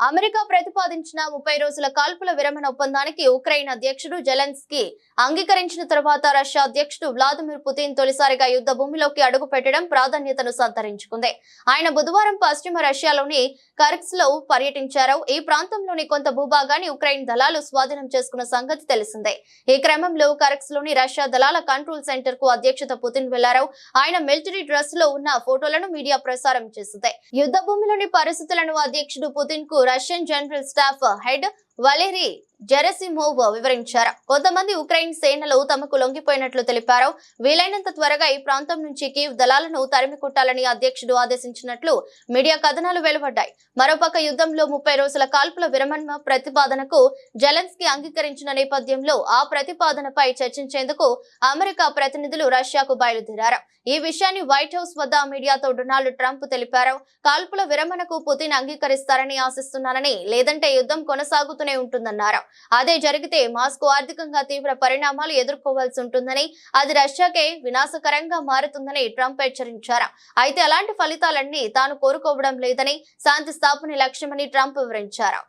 America ప్రతిపాదించిన ముప్పై రోజుల కాల్పుల విరమణ ఒప్పందానికి ఉక్రెయిన్ అధ్యక్షుడు జెలెన్స్కీ అంగీకరించిన తర్వాత రష్యా అధ్యక్షుడు వ్లాదిమిర్ పుతిన్ తొలిసారిగా యుద్ధ భూమిలోకి అడుగు పెట్టడం ప్రాధాన్యతను సంతరించుకుంది. ఆయన బుధవారం పశ్చిమ రష్యాలోని కర్క్స్లో పర్యటించారు. ఈ ప్రాంతంలోని కొంత భూభాగాన్ని ఉక్రెయిన్ దళాలు స్వాధీనం చేసుకున్న సంగతి తెలిసిందే. ఈ క్రమంలో కర్క్స్లోని రష్యా దళాల కంట్రోల్ సెంటర్కు అధ్యక్షత పుతిన్ వెళ్ళారు. ఆయన మిలిటరీ డ్రెస్లో ఉన్న ఫోటోలను మీడియా ప్రసారం చేసింది. యుద్ధ భూమిలోని పరిస్థితులను అధ్యక్షుడు పుతిన్కు Russian General Staff Head Valery జెరసిమోవ్ వివరించారు. కొంతమంది ఉక్రెయిన్ సేనలు తమకు లొంగిపోయినట్లు తెలిపారు. వీలైనంత త్వరగా ఈ ప్రాంతం నుంచి కీవ్ దళాలను తరిమికొట్టాలని అధ్యక్షుడు ఆదేశించినట్లు మీడియా కథనాలు వెలువడ్డాయి. మరోపక్క యుద్ధంలో ముప్పై రోజుల కాల్పుల విరమణ ప్రతిపాదనకు జెలెన్స్కీ అంగీకరించిన నేపథ్యంలో ఆ ప్రతిపాదనపై చర్చించేందుకు అమెరికా ప్రతినిధులు రష్యాకు బయలుదేరారు. ఈ విషయాన్ని వైట్ హౌస్ వద్ద మీడియాతో డొనాల్డ్ ట్రంప్ తెలిపారు. కాల్పుల విరమణకు పుతిన్ అంగీకరిస్తారని ఆశిస్తున్నానని లేదంటే యుద్ధం కొనసాగుతూనే ఉంటుందన్నారు. అదే జరిగితే మాస్కో ఆర్థికంగా తీవ్ర పరిణామాలు ఎదుర్కోవాల్సి ఉంటుందని అది రష్యాకే వినాశకరంగా మారుతుందని ట్రంప్ హెచ్చరించారు. అయితే అలాంటి ఫలితాలన్నీ తాను కోరుకోవడం లేదని శాంతి స్థాపన లక్ష్యమని ట్రంప్ వివరించారు.